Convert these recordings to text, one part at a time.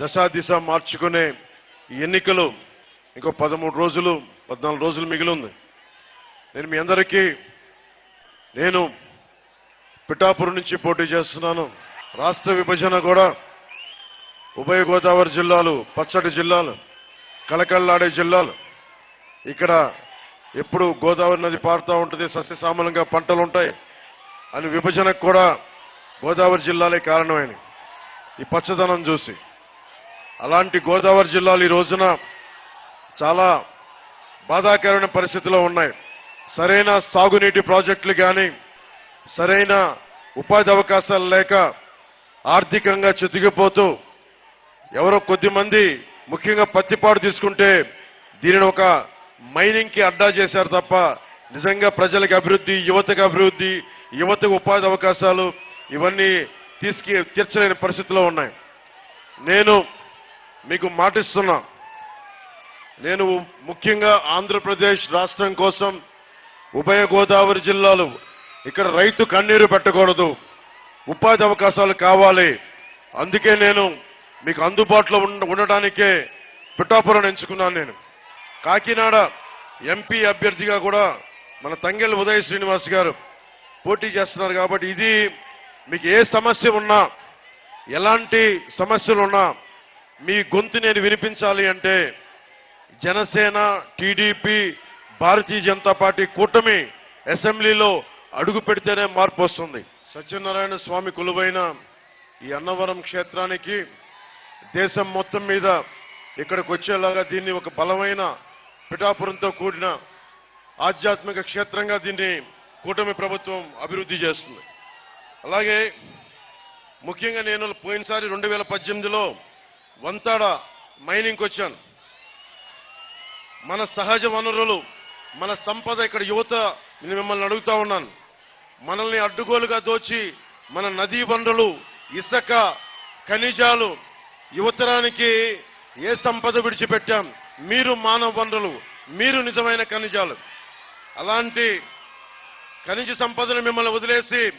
దశాదిశ మార్చుకునే ఎన్నికలు ఇంకో పదమూడు రోజులు పద్నాలుగు రోజులు మిగిలి ఉంది. నేను మీ అందరికీ నేను పిఠాపురం నుంచి పోటీ చేస్తున్నాను. రాష్ట్ర విభజన కూడా ఉభయ గోదావరి జిల్లాలు పచ్చటి జిల్లాలు కళకళలాడే జిల్లాలు. ఇక్కడ ఎప్పుడు గోదావరి నది పారుతూ ఉంటుంది సస్యశ్యామలంగా పంటలు ఉంటాయి. అని విభజనకు కూడా గోదావరి జిల్లాలే కారణమైనవి. ఈ పచ్చదనం చూసి అలాంటి గోదావరి జిల్లాలు ఈ రోజున చాలా బాధాకరమైన పరిస్థితిలో ఉన్నాయి. సరైన సాగునీటి ప్రాజెక్టులు కానీ సరైన ఉపాధి అవకాశాలు లేక ఆర్థికంగా చితికిపోతూ ఎవరో కొద్ది మంది ముఖ్యంగా పత్తిపాడు తీసుకుంటే దీనిని ఒక మైనింగ్కి అడ్డా చేశారు తప్ప నిజంగా ప్రజలకు అభివృద్ధి యువతకు అభివృద్ధి యువతకు ఉపాధి అవకాశాలు ఇవన్నీ తీసుకు తీర్చలేని పరిస్థితిలో ఉన్నాయి. నేను మీకు మాటిస్తున్నా. నేను ముఖ్యంగా ఆంధ్రప్రదేశ్ రాష్ట్రం కోసం ఉభయ గోదావరి జిల్లాలు ఇక్కడ రైతు కన్నీరు పెట్టకూడదు. ఉపాధి అవకాశాలు కావాలి. అందుకే నేను మీకు అందుబాటులో ఉండ- ఉండడానికే పిఠాపురం ఎంచుకున్నాను నేను. కాకినాడ ఎంపీ అభ్యర్థిగా కూడా మన తంగెల్ ఉదయ శ్రీనివాస్ గారు పోటీ చేస్తున్నారు కాబట్టి ఇది మీకు ఏ సమస్య ఉన్నా ఎలాంటి సమస్యలు ఉన్నా మీ గొంతు నేను వినిపించాలి అంటే జనసేన టీడీపీ భారతీయ జనతా పార్టీ కూటమి అసెంబ్లీలో అడుగు పెడితేనే మార్పు వస్తుంది. సత్యనారాయణ స్వామి కొలువైన ఈ అన్నవరం క్షేత్రానికి దేశం మొత్తం మీద ఇక్కడికి వచ్చేలాగా దీన్ని ఒక బలమైన పిఠాపురంతో కూడిన ఆధ్యాత్మిక క్షేత్రంగా దీన్ని కూటమి ప్రభుత్వం అభివృద్ధి చేస్తుంది. అలాగే ముఖ్యంగా నేను పోయినసారి రెండు వేల పద్దెనిమిదిలో వంతాడ మైనింగ్కి వచ్చాను. మన సహజ వనరులు మన సంపద ఇక్కడ యువత నేను మిమ్మల్ని అడుగుతా ఉన్నాను. మనల్ని అడ్డుగోలుగా దోచి మన నదీ వనరులు ఇసుక ఖనిజాలు యువతరానికి ఏ సంపద విడిచిపెట్టాం? మీరు మానవ వనరులు మీరు నిజమైన ఖనిజాలు. అలాంటి ఖనిజ సంపదను మిమ్మల్ని వదిలేసి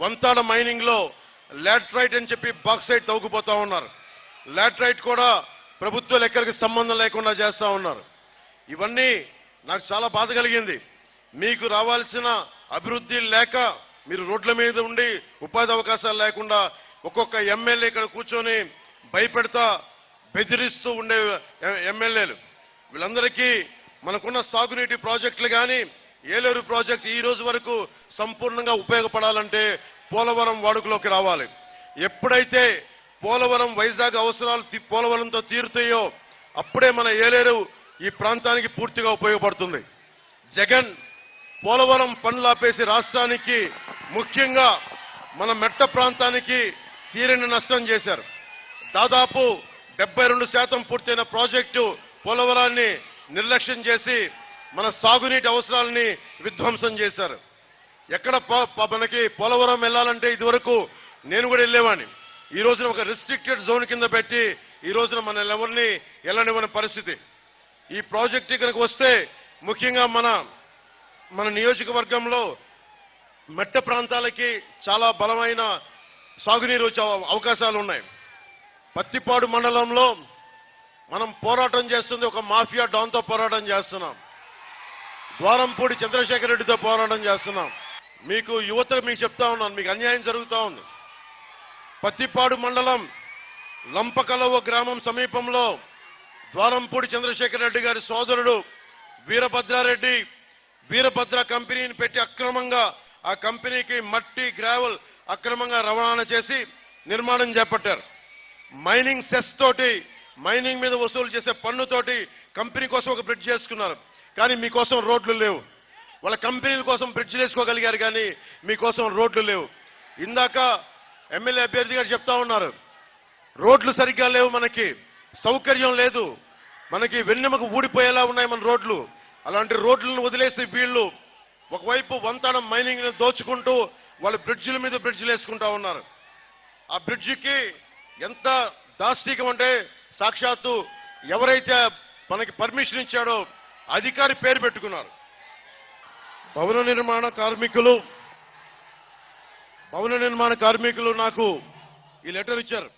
వంతాడ మైనింగ్లో లాట్రైట్ అని చెప్పి బాక్సైట్ తవ్వుకుపోతా ఉన్నారు. లాటరైట్ కూడా ప్రభుత్వ లెక్కలకి సంబంధం లేకుండా చేస్తా ఉన్నారు. ఇవన్నీ నాకు చాలా బాధ కలిగింది. మీకు రావాల్సిన అభివృద్ధి లేక మీరు రోడ్ల మీద ఉండి ఉపాధి అవకాశాలు లేకుండా ఒక్కొక్క ఎమ్మెల్యే ఇక్కడ కూర్చొని భయపెడతా బెదిరిస్తూ ఉండే ఎమ్మెల్యేలు. వీళ్ళందరికీ మనకున్న సాగునీటి ప్రాజెక్టులు కానీ ఏలేరు ప్రాజెక్ట్ ఈ రోజు వరకు సంపూర్ణంగా ఉపయోగపడాలంటే పోలవరం వాడుకలోకి రావాలి. ఎప్పుడైతే పోలవరం వైజాగ్ అవసరాలు పోలవరంతో తీరుతాయో అప్పుడే మన ఏలేరు ఈ ప్రాంతానికి పూర్తిగా ఉపయోగపడుతుంది. జగన్ పోలవరం పనులు ఆపేసి రాష్ట్రానికి ముఖ్యంగా మన మెట్ట ప్రాంతానికి తీరని నష్టం చేశారు. దాదాపు డెబ్బై రెండు శాతం పూర్తయిన ప్రాజెక్టు పోలవరాన్ని నిర్లక్ష్యం చేసి మన సాగునీటి అవసరాలని విధ్వంసం చేశారు. ఎక్కడ మనకి పోలవరం వెళ్ళాలంటే ఇదివరకు నేను కూడా వెళ్ళేవాడిని. ఈ రోజున ఒక రిస్ట్రిక్టెడ్ జోన్ కింద పెట్టి ఈ రోజున మన ఎవరిని వెళ్ళనివ్వని పరిస్థితి. ఈ ప్రాజెక్ట్ ఇక్కడికి వస్తే ముఖ్యంగా మన మన నియోజకవర్గంలో మెట్ట ప్రాంతాలకి చాలా బలమైన సాగునీరు వచ్చే అవకాశాలు ఉన్నాయి. పత్తిపాడు మండలంలో మనం పోరాటం చేస్తుంది ఒక మాఫియా డాన్తో పోరాటం చేస్తున్నాం. ద్వారంపూడి చంద్రశేఖర్ రెడ్డితో పోరాటం చేస్తున్నాం. మీకు యువత మీకు చెప్తా ఉన్నాను మీకు అన్యాయం జరుగుతూ ఉంది. పత్తిపాడు మండలం లంపకలవ గ్రామం సమీపంలో ద్వారంపూడి చంద్రశేఖర్ రెడ్డి గారి సోదరుడు వీరభద్రారెడ్డి వీరభద్ర కంపెనీని పెట్టి అక్రమంగా ఆ కంపెనీకి మట్టి గ్రావెల్ అక్రమంగా రవాణా చేసి నిర్మాణం చేపట్టారు. మైనింగ్ సెస్ తోటి మైనింగ్ మీద వసూలు చేసే పన్నుతోటి కంపెనీ కోసం ఒక బ్రిడ్జ్ చేసుకున్నారు. కానీ మీకోసం రోడ్లు లేవు. వాళ్ళ కంపెనీల కోసం బ్రిడ్జ్ వేసుకోగలిగారు కానీ మీకోసం రోడ్లు లేవు. ఇందాక ఎమ్మెల్యే అభ్యర్థి గారు చెప్తా ఉన్నారు. రోడ్లు సరిగ్గా లేవు మనకి. సౌకర్యం లేదు. మనకి వెన్నెమకు ఊడిపోయేలా ఉన్నాయి మన రోడ్లు. అలాంటి రోడ్లను వదిలేసి వీళ్ళు ఒకవైపు వంతడం మైనింగ్ని దోచుకుంటూ వాళ్ళు బ్రిడ్జిల మీద బ్రిడ్జిలు వేసుకుంటా ఉన్నారు. ఆ బ్రిడ్జికి ఎంత దాష్టికం అంటే సాక్షాత్తు ఎవరైతే మనకి పర్మిషన్ ఇచ్చాడో అధికారి పేరు పెట్టుకున్నారు. భవన నిర్మాణ కార్మికులు భవన నిర్మాణ కార్మికులు నాకు ఈ లెటర్ ఇచ్చారు.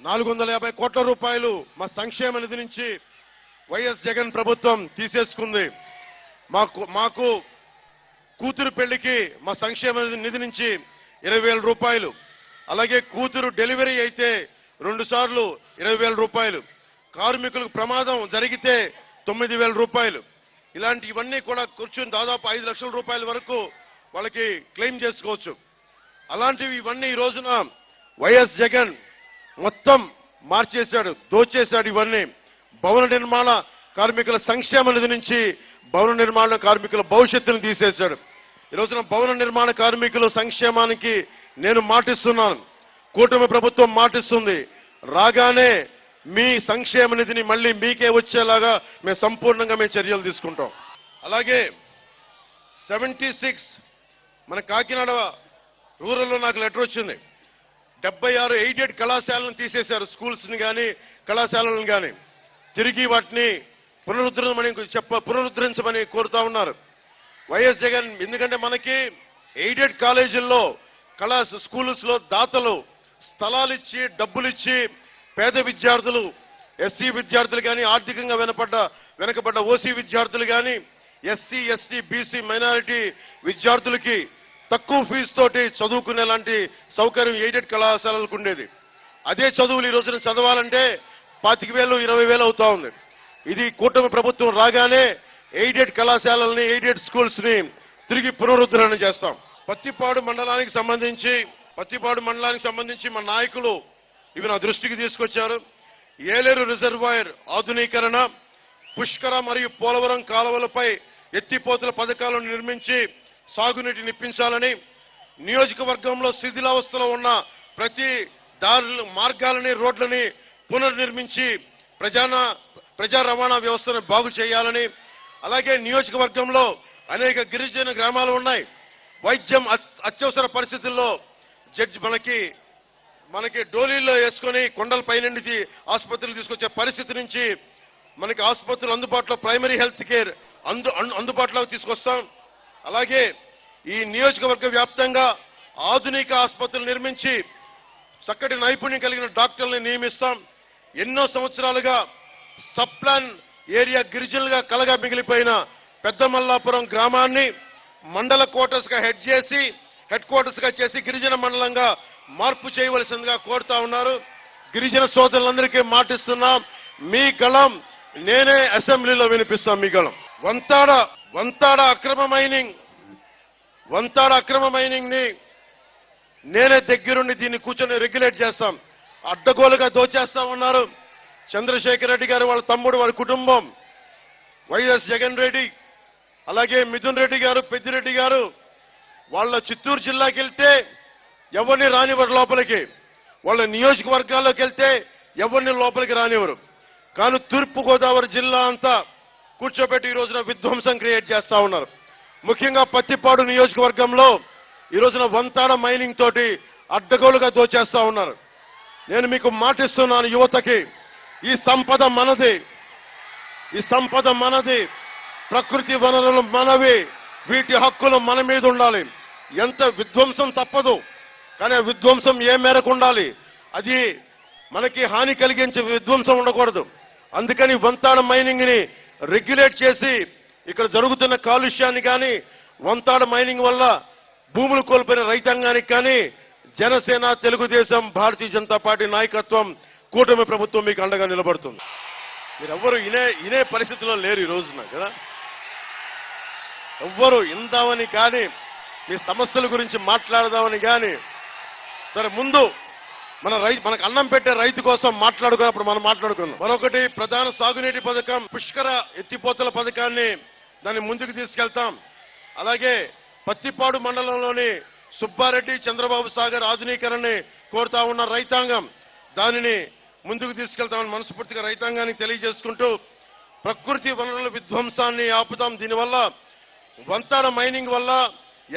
నాలుగు వందల యాభై కోట్ల రూపాయలు మా సంక్షేమ నిధి నుంచి వైఎస్ జగన్ ప్రభుత్వం తీసేసుకుంది. మాకు మాకు కూతురు పెళ్ళికి మా సంక్షేమ నిధి నుంచి ఇరవై వేల రూపాయలు. అలాగే కూతురు డెలివరీ అయితే రెండు సార్లు ఇరవై వేల రూపాయలు. కార్మికులకు ప్రమాదం జరిగితే తొమ్మిది వేల రూపాయలు. ఇలాంటి ఇవన్నీ కూడా కూర్చుని దాదాపు ఐదు లక్షల రూపాయల వరకు వాళ్ళకి క్లెయిమ్ చేసుకోవచ్చు. అలాంటివి ఇవన్నీ ఈ రోజున వైఎస్ జగన్ మొత్తం మార్చేశాడు దోచేశాడు ఇవన్నీ. భవన నిర్మాణ కార్మికుల సంక్షేమ నిధి నుంచి భవన నిర్మాణ కార్మికుల భవిష్యత్తును తీసేశాడు. ఈ రోజున భవన నిర్మాణ కార్మికుల సంక్షేమానికి నేను మాటిస్తున్నాను. కూటమి ప్రభుత్వం మాటిస్తుంది. రాగానే మీ సంక్షేమ నిధిని మళ్ళీ మీకే వచ్చేలాగా మేము సంపూర్ణంగా మేము చర్యలు తీసుకుంటాం. అలాగే సెవెంటీ సిక్స్ మన కాకినాడ రూరల్లో నాకు లెటర్ వచ్చింది. డెబ్బై ఆరు ఎయిడెడ్ కళాశాలను తీసేశారు స్కూల్స్ని కానీ కళాశాలలను కానీ తిరిగి వాటిని పునరుద్ధరించమని చెప్ప పునరుద్ధరించమని కోరుతా ఉన్నారు. వైఎస్ జగన్ ఎందుకంటే మనకి ఎయిడెడ్ కాలేజీల్లో కళా స్కూల్స్లో దాతలు స్థలాలు ఇచ్చి డబ్బులు ఇచ్చి పేద విద్యార్థులు ఎస్సీ విద్యార్థులు కానీ ఆర్థికంగా వెనపడ్డ వెనకబడ్డ ఓసీ విద్యార్థులు కానీ ఎస్సీ ఎస్టీ బీసీ మైనారిటీ విద్యార్థులకి తక్కువ ఫీజు తోటి చదువుకునే లాంటి సౌకర్యం ఎయిడెడ్ కళాశాలలకు ఉండేది. అదే చదువులు ఈ రోజున చదవాలంటే పాతిక వేలు ఇరవై వేలు అవుతా ఉంది. ఇది కూటమి ప్రభుత్వం రాగానే ఎయిడెడ్ కళాశాలల్ని ఎయిడెడ్ స్కూల్స్ని తిరిగి పునరుద్ధరణ చేస్తాం. పత్తిపాడు మండలానికి సంబంధించి పత్తిపాడు మండలానికి సంబంధించి మా నాయకులు ఇవి నా దృష్టికి తీసుకొచ్చారు. ఏలేరు రిజర్వాయర్ ఆధునీకరణ పుష్కర మరియు పోలవరం కాలువలపై ఎత్తిపోతల పథకాలను నిర్మించి సాగునీటిని ఇప్పించాలని నియోజకవర్గంలో శిథిలావస్థలో ఉన్న ప్రతి దారులు మార్గాలని రోడ్లని పునర్నిర్మించి ప్రజాన ప్రజా రవాణా వ్యవస్థను బాగు చేయాలని అలాగే నియోజకవర్గంలో అనేక గిరిజన గ్రామాలు ఉన్నాయి. వైద్యం అత్యవసర పరిస్థితుల్లో జడ్జి మనకి మనకి డోలీల్లో వేసుకొని కొండల పైనుండి ఆసుపత్రులు తీసుకొచ్చే పరిస్థితి నుంచి మనకి ఆసుపత్రులు అందుబాటులో ప్రైమరీ హెల్త్ కేర్ అందు అందుబాటులోకి తీసుకొస్తాం. అలాగే ఈ నియోజకవర్గ వ్యాప్తంగా ఆధునిక ఆసుపత్రులు నిర్మించి చక్కటి నైపుణ్యం కలిగిన డాక్టర్లను నియమిస్తాం. ఎన్నో సంవత్సరాలుగా సప్లాన్ ఏరియా గిరిజనులుగా కలగా మిగిలిపోయిన పెద్ద మల్లాపురం గ్రామాన్ని మండల క్వార్టర్స్గా హెడ్ చేసి హెడ్ క్వార్టర్స్గా చేసి గిరిజన మండలంగా మార్పు చేయవలసిందిగా కోరుతా ఉన్నారు. గిరిజన సోదరులందరికీ మాటిస్తున్నాం. మీ గళం నేనే అసెంబ్లీలో వినిపిస్తాం మీ గళం. వంతాడ వంతాడ అక్రమ మైనింగ్. వంతాడ అక్రమ మైనింగ్ని నేనే దగ్గరుండి దీన్ని కూర్చొని రెగ్యులేట్ చేస్తాం. అడ్డగోలుగా దోచేస్తా ఉన్నారు చంద్రశేఖర్ రెడ్డి గారు వాళ్ళ తమ్ముడు వాళ్ళ కుటుంబం. వైఎస్ జగన్ రెడ్డి అలాగే మిథున్ రెడ్డి గారు పెద్దిరెడ్డి గారు. వాళ్ళ చిత్తూరు జిల్లాకి వెళ్తే ఎవరిని రానివ్వరు లోపలికి. వాళ్ళ నియోజకవర్గాల్లోకి వెళ్తే ఎవరిని లోపలికి రానివ్వరు. కానీ తూర్పు గోదావరి జిల్లా అంతా కూర్చోబెట్టి ఈ రోజున విధ్వంసం క్రియేట్ చేస్తా ఉన్నారు. ముఖ్యంగా పత్తిపాడు నియోజకవర్గంలో ఈ రోజున వంతాడ మైనింగ్ తోటి అడ్డగోలుగా దోచేస్తా ఉన్నారు. నేను మీకు మాటిస్తున్నాను యువతకి ఈ సంపద మనది. ఈ సంపద మనది. ప్రకృతి వనరులు మనవి. వీటి హక్కులు మన మీద ఉండాలి. ఎంత విధ్వంసం తప్పదు కానీ విధ్వంసం ఏ మేరకు ఉండాలి? అది మనకి హాని కలిగించే విధ్వంసం ఉండకూడదు. అందుకని వంతాడ మైనింగ్ని రెగ్యులేట్ చేసి ఇక్కడ జరుగుతున్న కాలుష్యాన్ని కానీ వంతాడ మైనింగ్ వల్ల భూములు కోల్పోయిన రైతాంగానికి కానీ జనసేన తెలుగుదేశం భారతీయ జనతా పార్టీ నాయకత్వం కూటమి ప్రభుత్వం మీకు అండగా నిలబడుతుంది. మీరెవ్వరు ఇనే ఇనే పరిస్థితిలో లేరు ఈ రోజున కదా? ఎవ్వరు ఇందామని కానీ మీ సమస్యల గురించి మాట్లాడదామని కానీ సరే ముందు మన రైతు మనకు అన్నం పెట్టే రైతు కోసం మాట్లాడుకున్నప్పుడు మనం మాట్లాడుకున్నాం. మరొకటి ప్రధాన సాగునీటి పథకం పుష్కర ఎత్తిపోతల పథకాన్ని దాన్ని ముందుకు తీసుకెళ్తాం. అలాగే పత్తిపాడు మండలంలోని సుబ్బారెడ్డి చంద్రబాబు సాగర్ ఆధునీకరణని కోరుతా ఉన్న రైతాంగం దానిని ముందుకు తీసుకెళ్తామని మనస్ఫూర్తిగా రైతాంగానికి తెలియజేసుకుంటూ ప్రకృతి వనరుల విధ్వంసాన్ని ఆపుతాం. దీనివల్ల వంతాడ మైనింగ్ వల్ల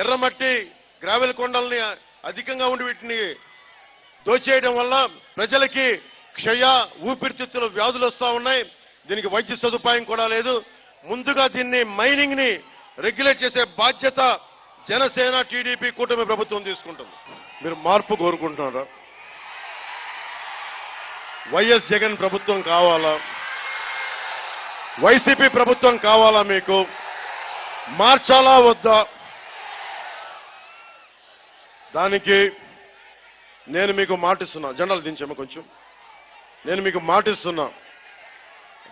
ఎర్రమట్టి గ్రావెల్ కొండల్ని అధికంగా ఉండి వీటిని దోచేయడం వల్ల ప్రజలకి క్షయ ఊపిరితిత్తుల వ్యాధులు వస్తా ఉన్నాయి. దీనికి వైద్య సదుపాయం కూడా లేదు. ముందుగా దీన్ని మైనింగ్ని రెగ్యులేట్ చేసే బాధ్యత జనసేన టీడీపీ కూటమి ప్రభుత్వం తీసుకుంటుంది. మీరు మార్పు కోరుకుంటున్నారా? వైఎస్ జగన్ ప్రభుత్వం కావాలా? వైసీపీ ప్రభుత్వం కావాలా మీకు? మార్చాలా వద్దా? దానికి నేను మీకు మాటిస్తున్నా. జెండాలు దించాము కొంచెం. నేను మీకు మాటిస్తున్నా.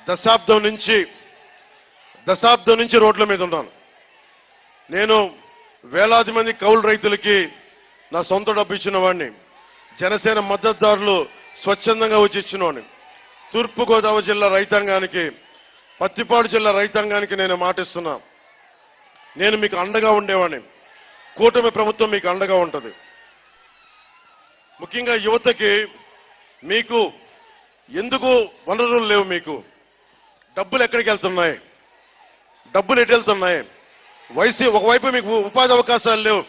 దశాబ్దం నుంచి దశాబ్దం నుంచి రోడ్ల మీద ఉన్నాను. నేను వేలాది మంది కౌలు రైతులకి నా సొంత డబ్బు ఇచ్చిన వాడిని జనసేన మద్దతుదారులు స్వచ్ఛందంగా వచ్చి ఇచ్చినవాడిని తూర్పుగోదావరి జిల్లా రైతాంగానికి పత్తిపాడు జిల్లా రైతాంగానికి నేను మాటిస్తున్నా. నేను మీకు అండగా ఉండేవాడిని. కూటమి ప్రభుత్వం మీకు అండగా ఉంటుంది. ముఖ్యంగా యువతకి మీకు ఎందుకు వనరులు లేవు మీకు? డబ్బులు ఎక్కడికి వెళ్తున్నాయి? డబ్బులు ఎటు వెళ్తున్నాయి? వైసీ ఒకవైపు మీకు ఉపాధి అవకాశాలు లేవు.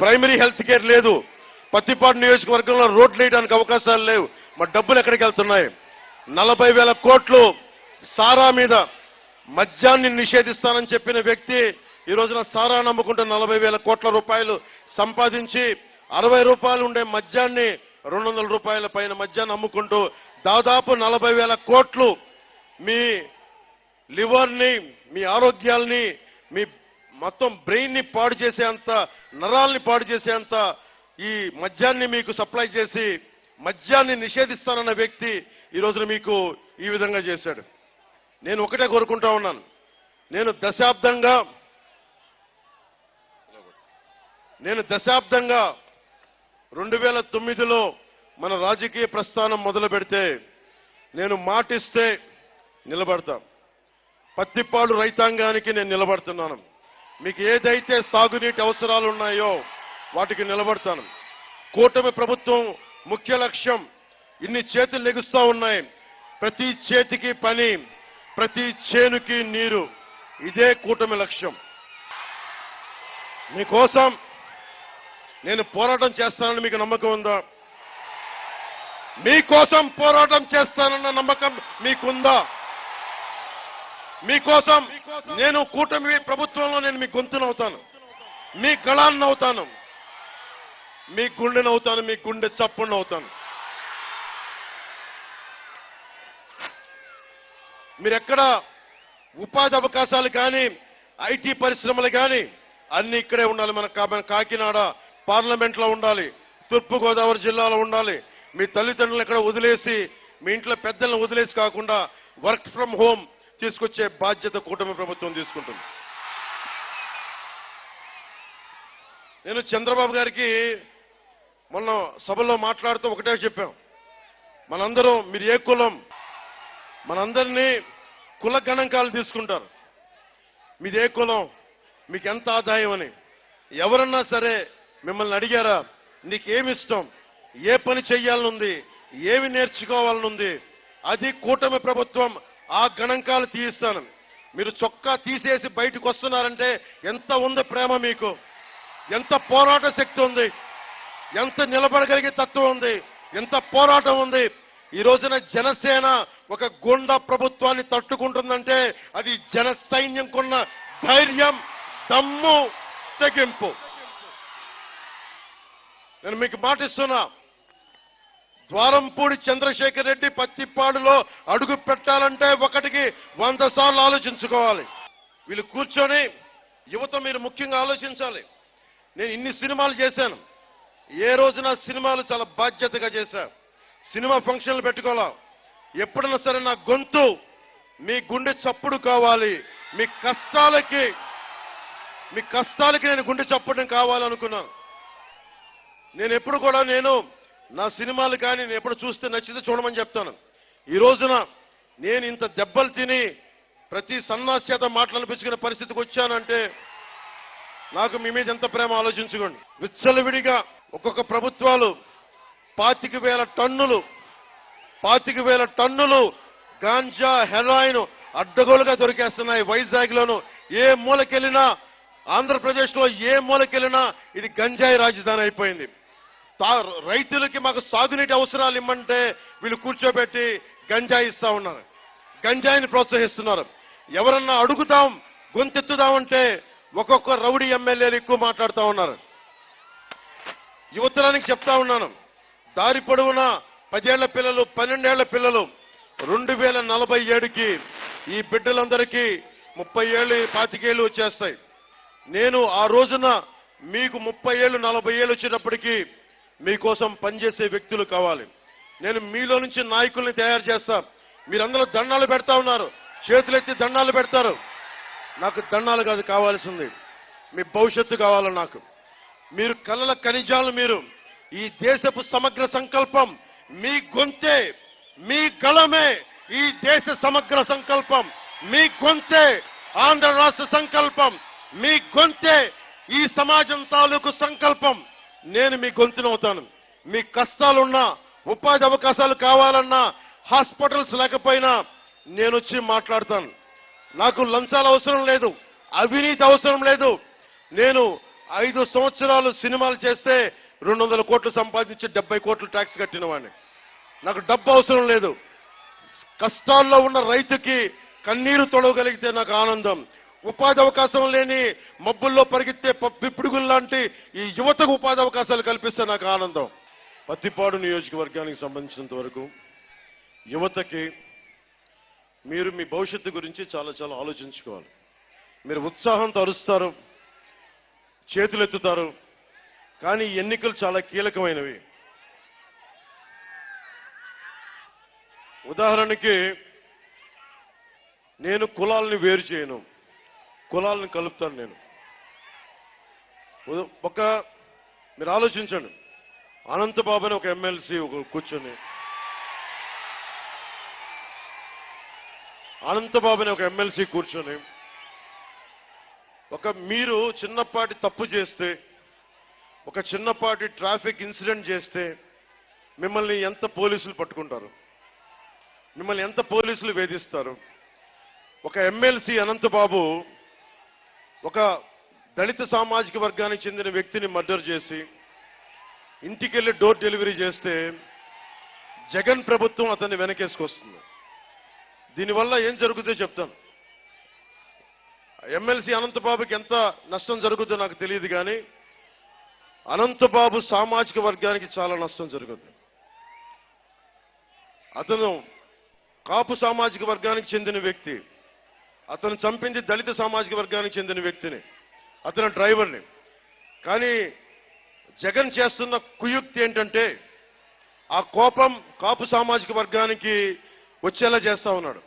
ప్రైమరీ హెల్త్ కేర్ లేదు. పత్తిపాడు నియోజకవర్గంలో రోడ్లు వేయడానికి అవకాశాలు లేవు. మరి డబ్బులు ఎక్కడికి వెళ్తున్నాయి? నలభై వేల కోట్లు సారా మీద మద్యాన్ని నిషేధిస్తానని చెప్పిన వ్యక్తి ఈ రోజున సారా నమ్ముకుంటూ నలభై వేల కోట్ల రూపాయలు సంపాదించి అరవై రూపాయలు ఉండే మద్యాన్ని రెండు వందల రూపాయల పైన మద్యాన్ని అమ్ముకుంటూ దాదాపు నలభై వేల కోట్లు మీ లివర్ని మీ ఆరోగ్యాల్ని మీ మొత్తం బ్రెయిన్ని పాడు చేసేంత నరాల్ని పాడు చేసేంత ఈ మద్యాన్ని మీకు సప్లై చేసి మద్యాన్ని నిషేధిస్తానన్న వ్యక్తి ఈ రోజున మీకు ఈ విధంగా చేశాడు. నేను ఒకటే కోరుకుంటా ఉన్నాను. నేను దశాబ్దంగా నేను దశాబ్దంగా రెండు వేల తొమ్మిదిలో మన రాజకీయ ప్రస్థానం మొదలు పెడితే నేను మాటిస్తే నిలబడతా. పత్తిపాడు రైతాంగానికి నేను నిలబడుతున్నాను. మీకు ఏదైతే సాగునీటి అవసరాలు ఉన్నాయో వాటికి నిలబడతాను. కూటమి ప్రభుత్వం ముఖ్య లక్ష్యం ఇన్ని చేతులు లెగుస్తూ ఉన్నాయి. ప్రతి చేతికి పని ప్రతి చేనుకి నీరు. ఇదే కూటమి లక్ష్యం. మీకోసం నేను పోరాటం చేస్తానని మీకు నమ్మకం ఉందా? మీకోసం పోరాటం చేస్తానన్న నమ్మకం మీకుందా? మీకోసం నేను కూటమి ప్రభుత్వంలో నేను మీ గొంతునవుతాను. మీ గళాన్ని అవుతాను మీ గుండెనవుతాను మీ గుండె చప్పుడునవుతాను మీరెక్కడ ఉపాధి అవకాశాలు కానీ ఐటీ పరిశ్రమలు కానీ అన్ని ఇక్కడే ఉండాలి మన కా- మన కాకినాడ పార్లమెంట్లో ఉండాలి తూర్పుగోదావరి జిల్లాలో ఉండాలి. మీ తల్లిదండ్రులు ఇక్కడ వదిలేసి మీ ఇంట్లో పెద్దలను వదిలేసి కాకుండా వర్క్ ఫ్రం హోమ్ తీసుకొచ్చే బాధ్యత కూటమి ప్రభుత్వం తీసుకుంటుంది. నేను చంద్రబాబు గారికి మొన్న సభలో మాట్లాడుతూ ఒకటే చెప్పాం. మనందరం మీరు ఏ కులం మనందరినీ కుల గణాంకాలు తీసుకుంటారు. మీది ఏ కులం మీకు ఎంత ఆదాయం అని. ఎవరన్నా సరే మిమ్మల్ని అడిగారా? నీకేమి ఇష్టం? ఏ పని చెయ్యాలనుంది? ఏమి నేర్చుకోవాలనుంది? అది కూటమి ప్రభుత్వం ఆ గణాంకాలు తీయిస్తాను. మీరు చొక్కా తీసేసి బయటకు వస్తున్నారంటే ఎంత ఉంది ప్రేమ మీకు? ఎంత పోరాట శక్తి ఉంది? ఎంత నిలబడగలిగే తత్వం ఉంది? ఎంత పోరాటం ఉంది? ఈ రోజున జనసేన ఒక గుండా ప్రభుత్వాన్ని తట్టుకుంటుందంటే అది జన సైన్యంకున్న ధైర్యం దమ్ము తెగింపు. నేను మీకు మాటిస్తున్నా ద్వారంపూడి చంద్రశేఖర్ రెడ్డి పత్తిపాడులో అడుగు పెట్టాలంటే ఒకటికి వంద సార్లు ఆలోచించుకోవాలి. వీళ్ళు కూర్చొని యువత మీరు ముఖ్యంగా ఆలోచించాలి. నేను ఇన్ని సినిమాలు చేశాను. ఏ రోజున సినిమాలు చాలా బాధ్యతగా చేశా సినిమా ఫంక్షన్లు పెట్టుకోవాలా? ఎప్పుడైనా సరే నా గొంతు మీ గుండె చప్పుడు కావాలి. మీ కష్టాలకి మీ కష్టాలకి నేను గుండె చప్పడం కావాలనుకున్నాను. నేను ఎప్పుడు కూడా నేను నా సినిమాలు కానీ నేను ఎప్పుడు చూస్తే నచ్చితే చూడమని చెప్తాను. ఈ రోజున నేను ఇంత దెబ్బలు తిని ప్రతి సన్నాసి చేత మాట్లాడిపించుకునే పరిస్థితికి వచ్చానంటే నాకు మీ మీద ఎంత ప్రేమ ఆలోచించుకోండి. విచ్చలవిడిగా ఒక్కొక్క ప్రభుత్వాలు పాతిక వేల టన్నులు పాతిక వేల టన్నులు గాంజా హెరాయిన్ అడ్డగోలుగా దొరికేస్తున్నాయి. వైజాగ్ లోను ఏ మూలకెళ్ళినా ఆంధ్రప్రదేశ్లో ఏ మూలకెళ్ళినా ఇది గంజాయి రాజధాని అయిపోయింది. రైతులకి మాకు సాగునీటి అవసరాలు ఇమ్మంటే వీళ్ళు కూర్చోబెట్టి గంజాయి ఇస్తా ఉన్నారు. గంజాయిని ప్రోత్సహిస్తున్నారు. ఎవరన్నా అడుగుతాం గొంతెత్తుదామంటే ఒక్కొక్క రౌడీ ఎమ్మెల్యేలు ఎక్కువ మాట్లాడుతూ ఉన్నారు. యువతరానికి చెప్తా ఉన్నాను దారి పొడవునా పదేళ్ళ పిల్లలు పన్నెండేళ్ళ పిల్లలు రెండు వేల నలభై ఏడుకి ఈ బిడ్డలందరికీ ముప్పై ఏళ్ళు పాతికేళ్ళు వచ్చేస్తాయి. నేను ఆ రోజున మీకు ముప్పై ఏళ్ళు నలభై ఏళ్ళు వచ్చినప్పటికీ మీకోసం పనిచేసే వ్యక్తులు కావాలి. నేను మీలో నుంచి నాయకుల్ని తయారు చేస్తా. మీరందరూ దండాలు పెడతా ఉన్నారు. చేతులెత్తి దండాలు పెడతారు. నాకు దండాలు కాదు కావాల్సింది. మీ భవిష్యత్తు కావాలి నాకు. మీరు కళల ఖనిజాలు మీరు. ఈ దేశపు సమగ్ర సంకల్పం మీ గొంతే మీ గళమే ఈ దేశ సమగ్ర సంకల్పం. మీ గొంతే ఆంధ్ర రాష్ట్ర సంకల్పం. మీ గొంతే ఈ సమాజం తాలూకు సంకల్పం. నేను మీ గొంతునవుతాను మీ కష్టాలున్నా ఉపాధి అవకాశాలు కావాలన్నా హాస్పిటల్స్ లేకపోయినా నేను వచ్చి మాట్లాడతాను. నాకు లంచాలు అవసరం లేదు అవినీతి అవసరం లేదు. నేను ఐదు సంవత్సరాలు సినిమాలు చేస్తే రెండు వందల కోట్లు సంపాదించి డెబ్బై కోట్లు ట్యాక్స్ కట్టిన వాడిని. నాకు డబ్బు అవసరం లేదు. కష్టాల్లో ఉన్న రైతుకి కన్నీరు తొడవగలిగితే నాకు ఆనందం. ఉపాధి అవకాశం లేని మబ్బుల్లో పరిగెత్తే పిప్పుడుగులు లాంటి ఈ యువతకు ఉపాధి అవకాశాలు కల్పిస్తే నాకు ఆనందం. పత్తిపాడు నియోజకవర్గానికి సంబంధించినంత వరకు యువతకి మీరు మీ భవిష్యత్తు గురించి చాలా చాలా ఆలోచించుకోవాలి. మీరు ఉత్సాహంతో అరుస్తారు చేతులెత్తుతారు కానీ ఈ ఎన్నికలు చాలా కీలకమైనవి. ఉదాహరణకి నేను కులాలని వేరు చేయను. కులాలను కలుపుతాను నేను. ఒక మీరు ఆలోచించండి. అనంతబాబు అని ఒక ఎమ్మెల్సీ ఒక కూర్చొని అనంతబాబు అని ఒక ఎమ్మెల్సీ కూర్చొని ఒక మీరు చిన్నపాటి తప్పు చేస్తే ఒక చిన్నపాటి ట్రాఫిక్ ఇన్సిడెంట్ చేస్తే మిమ్మల్ని ఎంత పోలీసులు పట్టుకుంటారు? మిమ్మల్ని ఎంత పోలీసులు వేధిస్తారు? ఒక ఎమ్మెల్సీ అనంతబాబు ఒక దళిత సామాజిక వర్గానికి చెందిన వ్యక్తిని మర్డర్ చేసి ఇంటికెళ్ళి డోర్ డెలివరీ చేస్తే జగన్ ప్రభుత్వం అతన్ని వెనకేసుకొస్తుంది. దీనివల్ల ఏం జరుగుతుందో చెప్తాను. ఎమ్మెల్సీ అనంతబాబుకి ఎంత నష్టం జరుగుతుందో నాకు తెలియదు కానీ అనంతబాబు సామాజిక వర్గానికి చాలా నష్టం జరుగుతుంది అతను కాపు సామాజిక వర్గానికి చెందిన వ్యక్తి. అతను చంపింది దళిత సామాజిక వర్గానికి చెందిన వ్యక్తిని అతను డ్రైవర్ని. కానీ జగన్ చేస్తున్న కుయుక్తి ఏంటంటే ఆ కోపం కాపు సామాజిక వర్గానికి వచ్చేలా చేస్తా ఉన్నాడు.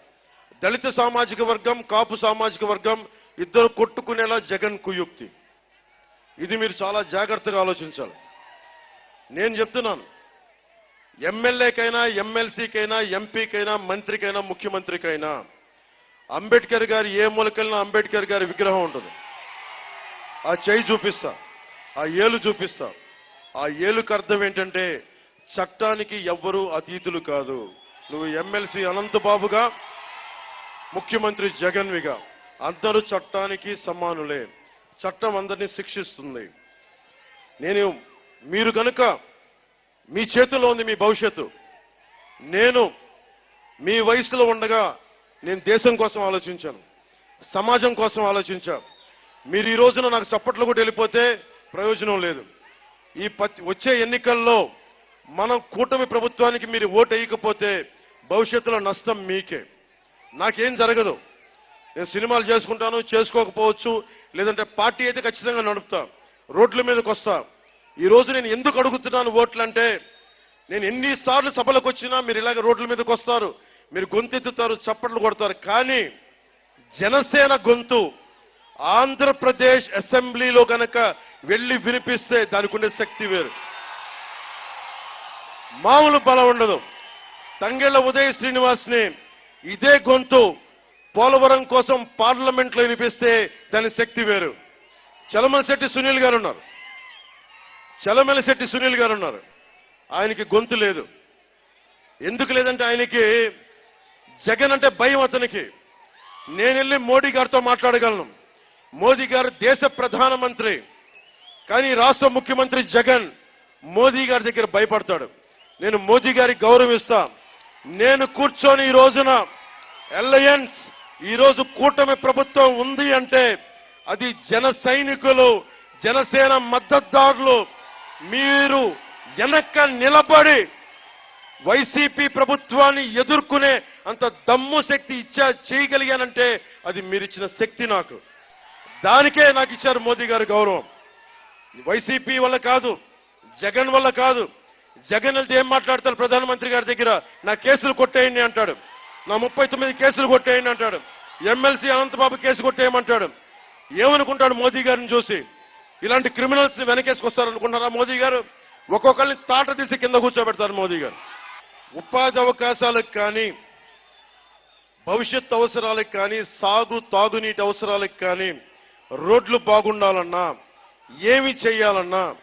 దళిత సామాజిక వర్గం కాపు సామాజిక వర్గం ఇద్దరు కొట్టుకునేలా జగన్ కుయుక్తి. ఇది మీరు చాలా జాగ్రత్తగా ఆలోచించాలి. నేను చెప్తున్నాను ఎమ్మెల్యేకైనా ఎమ్మెల్సీకైనా ఎంపీకైనా మంత్రికైనా ముఖ్యమంత్రికైనా అంబేద్కర్ గారు ఏ మూలకెళ్ళినా అంబేద్కర్ గారి విగ్రహం ఉంటుంది. ఆ చేయి చూపిస్తా ఆ ఏలు చూపిస్తా. ఆ ఏలుకు అర్థం ఏంటంటే చట్టానికి ఎవ్వరూ అతీతులు కాదు. నువ్వు ఎమ్మెల్సీ అనంతబాబుగా ముఖ్యమంత్రి జగన్విగా అందరూ చట్టానికి సమానులే. చట్టం అందరినీ శిక్షిస్తుంది. నేను మీరు కనుక మీ చేతిలో ఉంది మీ భవిష్యత్తు. నేను మీ వయసులో ఉండగా నేను దేశం కోసం ఆలోచించాను. సమాజం కోసం ఆలోచించాను. మీరు ఈ రోజున నాకు చప్పట్లు కూడా వెళ్ళిపోతే ప్రయోజనం లేదు. ఈ వచ్చే ఎన్నికల్లో మనం కూటమి ప్రభుత్వానికి మీరు ఓటు వేయకపోతే భవిష్యత్తులో నష్టం మీకే. నాకేం జరగదు. నేను సినిమాలు చేసుకుంటాను చేసుకోకపోవచ్చు లేదంటే పార్టీ అయితే ఖచ్చితంగా నడుపుతా. రోడ్ల మీదకి వస్తా. ఈ రోజు నేను ఎందుకు అడుగుతున్నాను ఓట్లు అంటే నేను ఎన్నిసార్లు సభలకు వచ్చినా మీరు ఇలాగ రోడ్ల మీదకి వస్తారు. మీరు గొంతెత్తుతారు చప్పట్లు కొడతారు కానీ జనసేన గొంతు ఆంధ్రప్రదేశ్ అసెంబ్లీలో కనుక వెళ్ళి వినిపిస్తే దానికి ఉండే శక్తి వేరు. మామూలు బలం ఉండదు. తంగెళ్ళ ఉదయ శ్రీనివాస్ని ఇదే గొంతు పోలవరం కోసం పార్లమెంట్లో వినిపిస్తే దాని శక్తి వేరు. చలమలశెట్టి సునీల్ గారు ఉన్నారు చలమలశెట్టి సునీల్ గారు ఉన్నారు ఆయనకి గొంతు లేదు. ఎందుకు లేదంటే ఆయనకి జగన్ అంటే భయం అతనికి. నేను వెళ్ళి మోడీ గారితో మాట్లాడగలను. మోదీ గారు దేశ ప్రధానమంత్రి. కానీ రాష్ట్ర ముఖ్యమంత్రి జగన్ మోదీ గారి దగ్గర భయపడతాడు. నేను మోదీ గారికి గౌరవిస్తా. నేను కూర్చొని ఈ రోజున అలయన్స్ ఈరోజు కూటమి ప్రభుత్వం ఉంది అంటే అది జన సైనికులు జనసేన మద్దతుదారులు మీరు వెనక్క నిలబడి వైసీపీ ప్రభుత్వాన్ని ఎదుర్కొనే అంత దమ్ము శక్తి ఇచ్చా చేయగలిగానంటే అది మీరిచ్చిన శక్తి నాకు. దానికే నాకు ఇచ్చారు మోదీ గారు గౌరవం. వైసీపీ వల్ల కాదు జగన్ వల్ల కాదు. జగన్ వెళ్తే ఏం మాట్లాడతారు ప్రధానమంత్రి గారి దగ్గర? నా కేసులు కొట్టేయండి అంటాడు. నా ముప్పై తొమ్మిది కేసులు కొట్టేయండి అంటాడు. ఎమ్మెల్సీ అనంతబాబు కేసు కొట్టేయమంటాడు. ఏమనుకుంటాడు మోదీ గారిని చూసి? ఇలాంటి క్రిమినల్స్ని వెనకేసుకొస్తారనుకుంటారా మోదీ గారు? ఒక్కొక్కరిని తాట తీసి కింద కూర్చోబెడతారు మోదీ గారు. ఉపాధి అవకాశాలకు కానీ భవిష్యత్ అవసరాలకు కానీ సాగు తాగునీటి అవసరాలకు కానీ రోడ్లు బాగుండాలన్నా ఏమి చేయాలన్నా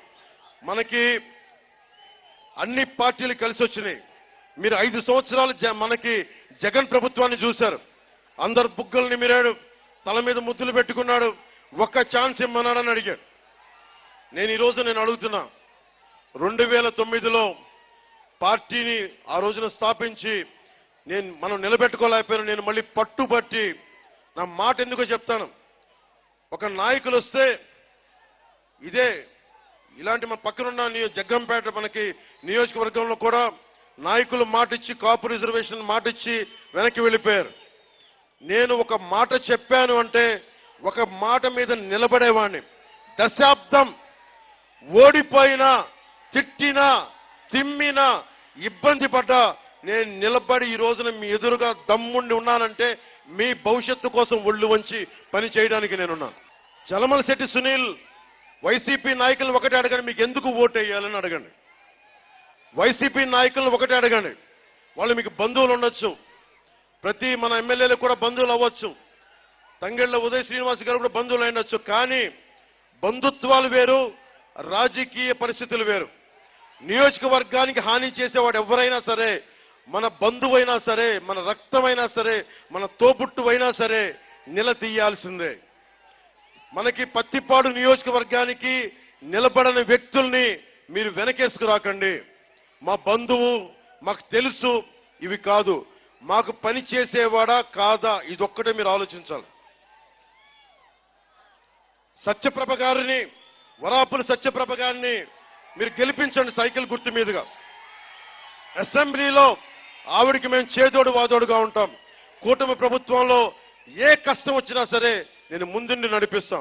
మనకి అన్ని పార్టీలు కలిసి వచ్చినాయి. మీరు ఐదు సంవత్సరాలు జ- మనకి జగన్ ప్రభుత్వాన్ని చూశారు. అందరు బుగ్గలు నిమిరాడు తల మీద ముద్దులు పెట్టుకున్నాడు. ఒక్క ఛాన్స్ ఇమ్మన్నాడని అడిగాడు నేను ఈరోజు నేను అడుగుతున్నా రెండు వేల తొమ్మిదిలో పార్టీని ఆ రోజున స్థాపించి నేను మనం నిలబెట్టుకోలేకపోయాను నేను మళ్ళీ పట్టుబట్టి నా మాట ఎందుకో చెప్తాను. ఒక నాయకులు వస్తే ఇదే ఇలాంటి మన పక్కనున్న నియో- జగ్గంపేట మనకి నియోజకవర్గంలో కూడా నాయకులు మాటిచ్చి కాపు రిజర్వేషన్ మాటిచ్చి వెనక్కి వెళ్ళిపోయారు. నేను ఒక మాట చెప్పాను అంటే ఒక మాట మీద నిలబడేవాడిని దశాబ్దం ఓడిపోయినా తిట్టినా తిమ్మినా ఇబ్బంది పడ్డా నేను నిలబడి ఈ రోజున మీ ఎదురుగా దమ్ముండి ఉన్నానంటే మీ భవిష్యత్తు కోసం ఒళ్ళు వంచి పని చేయడానికి నేనున్నాను చలమల శెట్టి సునీల్ వైసీపీ నాయకులు ఒకటే అడగండి మీకు ఎందుకు ఓటు వేయాలని అడగండి. వైసీపీ నాయకులను ఒకటే అడగండి. వాళ్ళు మీకు బంధువులు ఉండొచ్చు. ప్రతి మన ఎమ్మెల్యేలకు కూడా బంధువులు అవ్వచ్చు. తంగెళ్ళ ఉదయ శ్రీనివాస్ గారు కూడా బంధువులు అయినొచ్చు. కానీ బంధుత్వాలు వేరు రాజకీయ పరిస్థితులు వేరు. నియోజకవర్గానికి హాని చేసేవాడు ఎవరైనా సరే మన బంధువైనా సరే మన రక్తమైనా సరే మన తోబుట్టువైనా సరే నిలదీయాల్సిందే. మనకి పత్తిపాడు నియోజకవర్గానికి నిలబడని వ్యక్తుల్ని మీరు వెనకేసుకురాకండి మా బంధువు మాకు తెలుసు ఇవి కాదు. మాకు పని చేసేవాడా కాదా? ఇదొక్కటే మీరు ఆలోచించాలి. సత్యప్రభ గారిని వరాపుల సత్యప్రభ గారిని మీరు గెలిపించండి సైకిల్ గుర్తు మీదుగా. అసెంబ్లీలో ఆవిడికి మేము చేదోడు వాదోడుగా ఉంటాం. కూటమి ప్రభుత్వంలో ఏ కష్టం వచ్చినా సరే నేను ముందుండి నడిపిస్తాం.